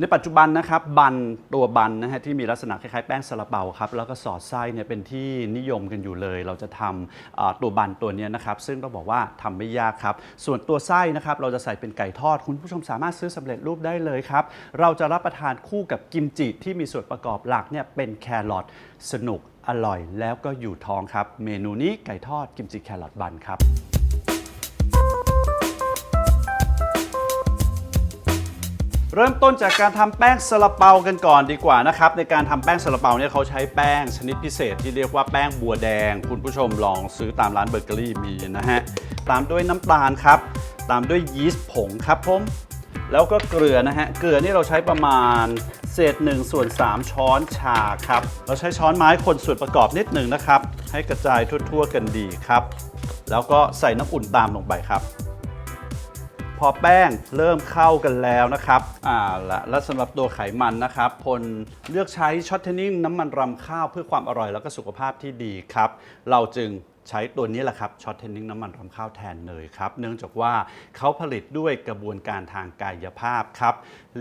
ในปัจจุบันนะครับบันตัวบันนะฮะที่มีลักษณะคล้ายๆแป้งซาลาเปาครับแล้วก็สอดไส้เนี่ยเป็นที่นิยมกันอยู่เลย เราจะทำตัวบันตัวเนี้ยนะครับซึ่งต้องบอกว่าทำไม่ยากครับ ส่วนตัวไส้นะครับเราจะใส่เป็นไก่ทอด คุณผู้ชมสามารถซื้อสำเร็จรูปได้เลยครับเราจะรับประทานคู่กับกิมจิที่มีส่วนประกอบหลักเนี่ยเป็นแครอทสนุกอร่อยแล้วก็อยู่ท้องครับ เมนูนี้ไก่ทอดกิมจิแครอทบันครับ เริ่มต้นจากการทำแป้งซาลาเปากันก่อนดีกว่านะครับ ในการทำแป้งซาลาเปาเนี่ยเขาใช้แป้งชนิดพิเศษที่เรียกว่าแป้งบัวแดง คุณผู้ชมลองซื้อตามร้านเบเกอรี่มีนะฮะ ตามด้วยน้ำตาลครับ ตามด้วยยีสต์ผงครับผม แล้วก็เกลือนะฮะ เกลือนี่เราใช้ประมาณเศษ1ส่วน3ช้อนชาครับ เราใช้ช้อนไม้คนส่วนประกอบนิดหนึ่งนะครับ ให้กระจายทั่ว ๆ กันดีครับ แล้วก็ใส่น้ำอุ่นตามลงไปครับ พอแป้งเริ่มเข้ากันแล้วนะครับอ่าละและสำหรับตัวไขมันนะครับพลเลือกใช้ช็อตเทนนิ่งน้ำมันรำข้าวเพื่อความอร่อยแล้วก็สุขภาพที่ดีครับ เราจึงใช้ตัวนี้แหละครับช็อตเทนนิ่งน้ำมันรำข้าวแทนเนยครับ เนื่องจากว่าเขาผลิตด้วยกระบวนการทางกายภาพครับ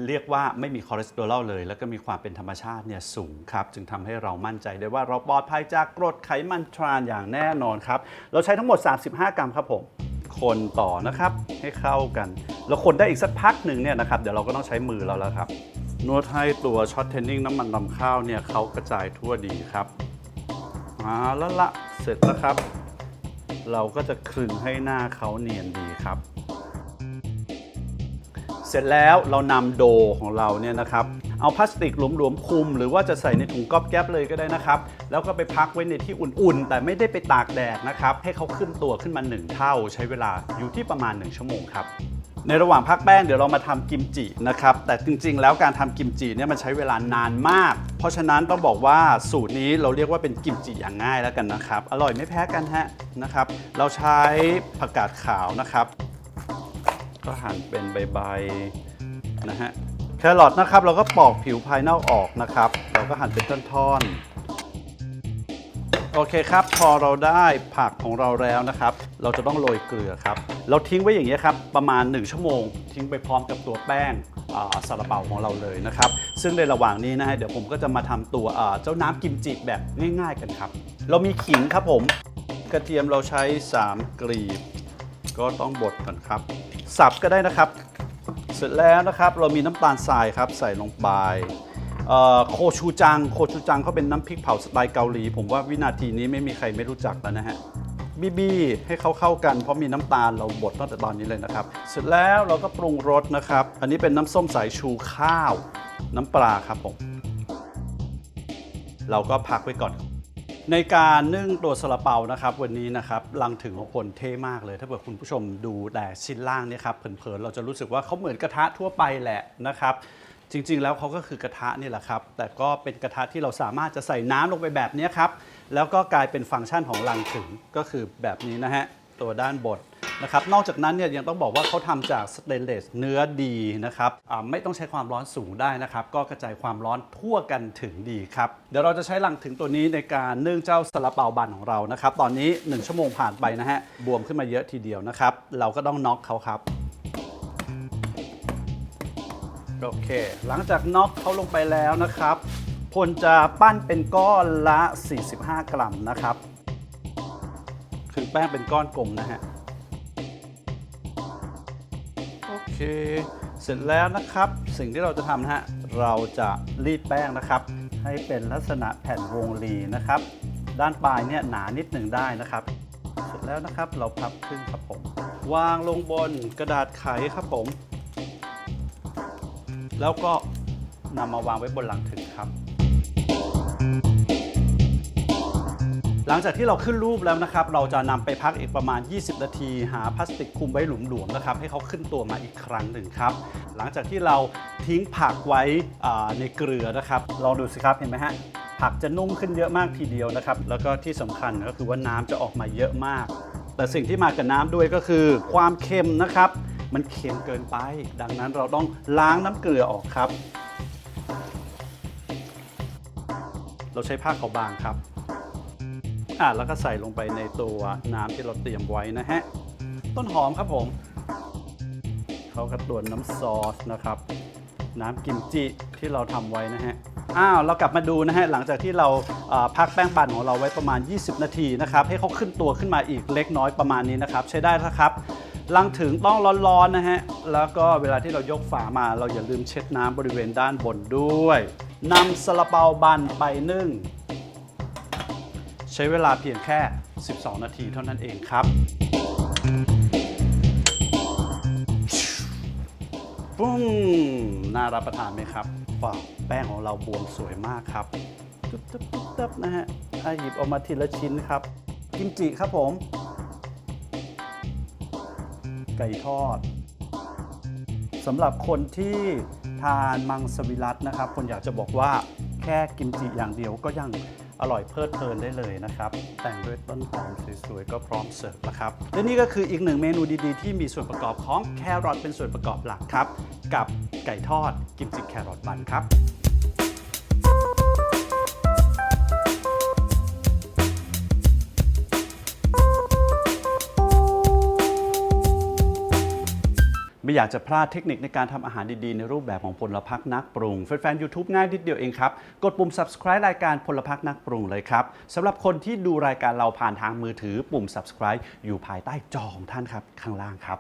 เรียกว่าไม่มีคอเลสเตอรอลเลย แล้วก็มีความเป็นธรรมชาติเนี่ยสูงครับ จึงทำให้เรามั่นใจได้ว่าเราปลอดภัยจากกรดไขมันทรานอย่างแน่นอนครับ เราใช้ทั้งหมด 35 กรัมครับผม คนต่อนะครับให้เข้ากัน แล้วคนได้อีกสักพักหนึ่งเนี่ยนะครับเดี๋ยวเราก็ต้องใช้มือเราแล้วครับ นวดให้ตัวช็อตเทนนิ่งน้ำมันลำข้าวเนี่ยเขากระจายทั่วดีครับมาแล้วละเสร็จแล้วครับ เราก็จะคลึงให้หน้าเขาเนียนดีครับ เสร็จแล้วเรานำโดของเราเนี่ยนะครับ เอาพลาสติกหลวมๆคลุม หรือว่าจะใส่ในถุงก๊อบแก๊บเลยก็ได้นะครับ แล้วก็ไปพักไว้ในที่อุ่นๆ แต่ไม่ได้ไปตากแดดนะครับ ให้เขาขึ้นตัวขึ้นมา 1 เท่า ใช้เวลาอยู่ที่ประมาณ 1 ชั่วโมงครับในระหว่างพักแป้งเดี๋ยวเรามาทำกิมจินะครับ แต่จริงๆ แล้วการทำกิมจิเนี่ยมันใช้เวลานานมาก เพราะฉะนั้นต้องบอกว่าสูตรนี้เราเรียกว่าเป็นกิมจิอย่างง่ายแล้วกันนะครับ อร่อยไม่แพ้กันฮะนะครับ เราใช้ผักกาดขาวนะครับ ก็หั่นเป็นใบๆนะฮะ แครอทนะครับ เราก็ปอกผิวภายนอกออกนะครับ เราก็หั่นเป็นท่อนๆ โอเคครับ พอเราได้ผักของเราแล้วนะครับ เราจะต้องโรยเกลือครับ เราทิ้งไว้อย่างนี้ครับ ประมาณ 1 ชั่วโมง ทิ้งไปพร้อมกับตัวแป้งอ่าซาลาเปาของเราเลยนะครับ ซึ่งในระหว่างนี้นะฮะเดี๋ยวผมก็จะมาทำตัวเจ้าน้ำกิมจิแบบง่าย ๆ กันครับ เรามีขิงครับผม กระเทียมเราใช้ 3 กลีบ ก็ต้องบดก่อนครับ สับก็ได้นะครับ ร็จแล้วนะครับ เรามีน้ำตาลทรายครับใส่ลงไปโคชูจัง โคชูจังเขาเป็นน้ำพริกเผาสไตล์เกาหลี ผมว่าวินาทีนี้ไม่มีใครไม่รู้จักแล้วนะฮะบีบีให้เขาเข้ากันเพราะมีน้ำตาลเราบดตั้งแต่ตอนนี้เลยนะครับ เสร็จแล้วเราก็ปรุงรสนะครับ อันนี้เป็นน้ำส้มสายชูข้าว น้ำปลาครับผม เราก็พักไว้ก่อน ในการนึ่งตัวซาลาเปานะครับวันนี้นะครับลังถึงของคนเท่มากเลย ถ้าเกิดคุณผู้ชมดูแต่ชิ้นล่างเนี่ยครับเผินๆเราจะรู้สึกว่าเขาเหมือนกระทะทั่วไปแหละนะครับจริง ๆ แล้วเขาก็คือกระทะนี่แหละครับ แต่ก็เป็นกระทะที่เราสามารถจะใส่น้ำลงไปแบบนี้ครับแล้วก็กลายเป็นฟังก์ชันของลังถึงก็คือแบบนี้นะฮะตัวด้านบน นะครับ นอกจากนั้นเนี่ยยังต้องบอกว่าเขาทำจากสเตนเลสเนื้อดีนะครับไม่ต้องใช้ความร้อนสูงได้นะครับ ก็กระจายความร้อนทั่วกันถึงดีครับ เดี๋ยวเราจะใช้ลังถึงตัวนี้ในการนึ่งเจ้าซาลาเปาบันของเรานะครับ ตอนนี้ 1 ชั่วโมงผ่านไปนะฮะ บวมขึ้นมาเยอะทีเดียวนะครับ เราก็ต้องน็อกเขาครับโอเค หลังจากน็อกเขาลงไปแล้วนะครับพลจะปั้นเป็นก้อนละ 45 กรัมนะครับ คือแป้งเป็นก้อนกลมนะฮะ เค เสร็จแล้วนะครับ สิ่งที่เราจะทำนะฮะ เราจะรีดแป้งนะครับ ให้เป็นลักษณะแผ่นวงรีนะครับ ด้านปลายเนี่ยหนานิดหนึ่งได้นะครับ เสร็จแล้วนะครับเราพับครึ่งครับผม วางลงบนกระดาษไขครับผม แล้วก็นำมาวางไว้บนหลังถึงครับ ลังจากที่เราขึ้นรูปแล้วนะครับ เราจะนำไปพักอีกประมาณ 20 นาที หาพลาสติกคุมไว้หลุมๆนะครับให้เขาขึ้นตัวมาอีกครั้งหนึ่งครับ หลังจากที่เราทิ้งผักไว้ในเกลือนะครับลองดูสิครับเห็นไหมฮะผักจะนุ่มขึ้นเยอะมากทีเดียวนะครับ แล้วก็ที่สำคัญก็คือว่าน้ำจะออกมาเยอะมาก แต่สิ่งที่มากับน้ำด้วยก็คือความเค็มนะครับ มันเค็มเกินไป ดังนั้นเราต้องล้างน้ำเกลือออกครับ เราใช้ผ้าขาวบางครับ อะแล้วก็ใส่ลงไปในตัวน้ำที่เราเตรียมไว้นะฮะ ต้นหอมครับผม เขากระตวนน้ำซอสนะครับ น้ำกิมจิที่เราทำไว้นะฮะอ้าวเรากลับมาดูนะฮะหลังจากที่เราพักแป้งปั่นของเราไว้ประมาณ 20 นาทีนะครับให้เขาขึ้นตัวขึ้นมาอีกเล็กน้อยประมาณนี้นะครับ ใช้ได้แล้วครับลังถึงต้องร้อนๆนะฮะแล้วก็เวลาที่เรายกฝามาเราอย่าลืมเช็ดน้ำบริเวณด้านบนด้วยนำซาลาเปาบันไปนึ่ง ใช้เวลาเพียงแค่ 12 นาทีเท่านั้นเองครับปุ้งน่ารับประทานไหมครับว้าวแป้งของเราบวมสวยมากครับตุ๊บตุ๊บตุ๊บตุ๊บนะฮะอะหยิบออกมาทีละชิ้นครับ กิมจิครับผม ไก่ทอดสำหรับคนที่ทานมังสวิรัตนะครับ คนอยากจะบอกว่าแค่กิมจิอย่างเดียวก็ยัง อร่อยเพลิดเพลินได้เลยนะครับ แต่งด้วยต้นหอมสวยๆก็พร้อมเสิร์ฟแล้วครับและนี่ก็คืออีกหนึ่งเมนูดีๆ ที่มีส่วนประกอบของแครอทเป็นส่วนประกอบหลักครับ กับไก่ทอดกิมจิแครอทบันครับ ไม่อยากจะพลาดเทคนิคในการทำอาหารดีๆ ในรูปแบบของพลพักนักปรุง แฟนๆ YouTube ง่ายนิดเดียวเองครับ กดปุ่ม subscribe รายการพลพักนักปรุงเลยครับสำหรับคนที่ดูรายการเราผ่านทางมือถือปุ่ม subscribe อยู่ภายใต้จอของท่านครับข้างล่างครับ